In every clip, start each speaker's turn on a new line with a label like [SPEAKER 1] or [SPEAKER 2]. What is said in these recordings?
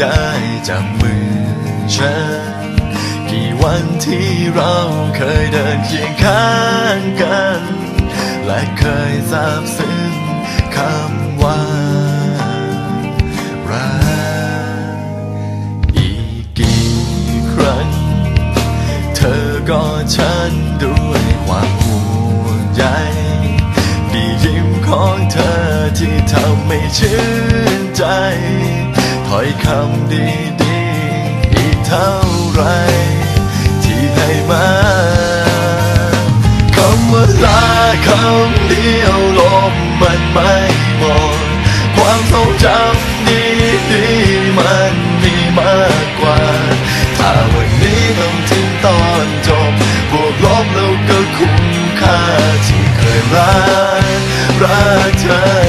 [SPEAKER 1] ได้จับมือฉัน กี่วันที่เราเคยเดินเคียงข้างกัน และเคยซาบซึ้งคำว่ารักอีกกี่ครั้ง เธอกอดฉันด้วยความห่วงใยดียิ้มของเธอที่ทำให้ชื่นใจ ถ้อยคำดีๆอีกเท่าไร ที่ให้มาคำว่าลาคำเดียวลมมันไม่หมดความทรงจำดีดีมันมีมากกว่า ถ้าวันนี้ต้องถึงตอนจบบวกลบแล้วก็คุ้มค่าที่เคยรักรักเธอ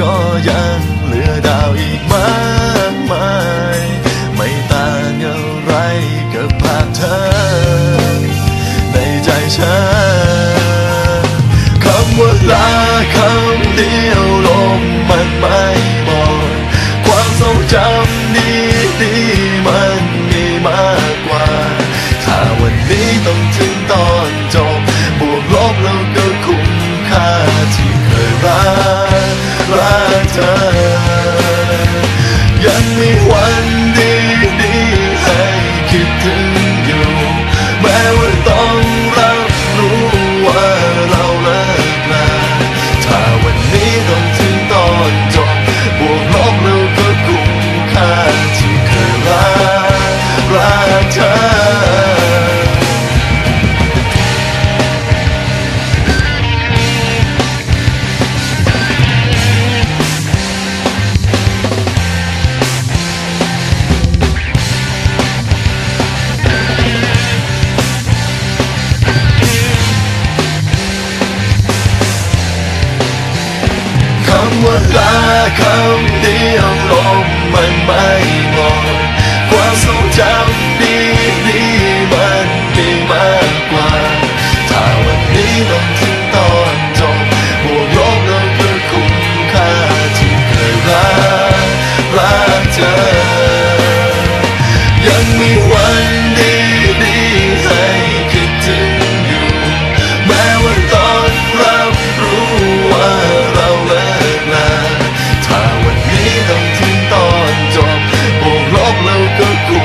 [SPEAKER 1] ก็ยังเหลือดาวอีกมากมาย ไม่ต่างอะไรกับภาพเธอ ในใจฉันคำว่าลาคำเดียวลมมันไม่หมดความทรงจำดีดี ลาคำเดียวลมมันไม่ Coco.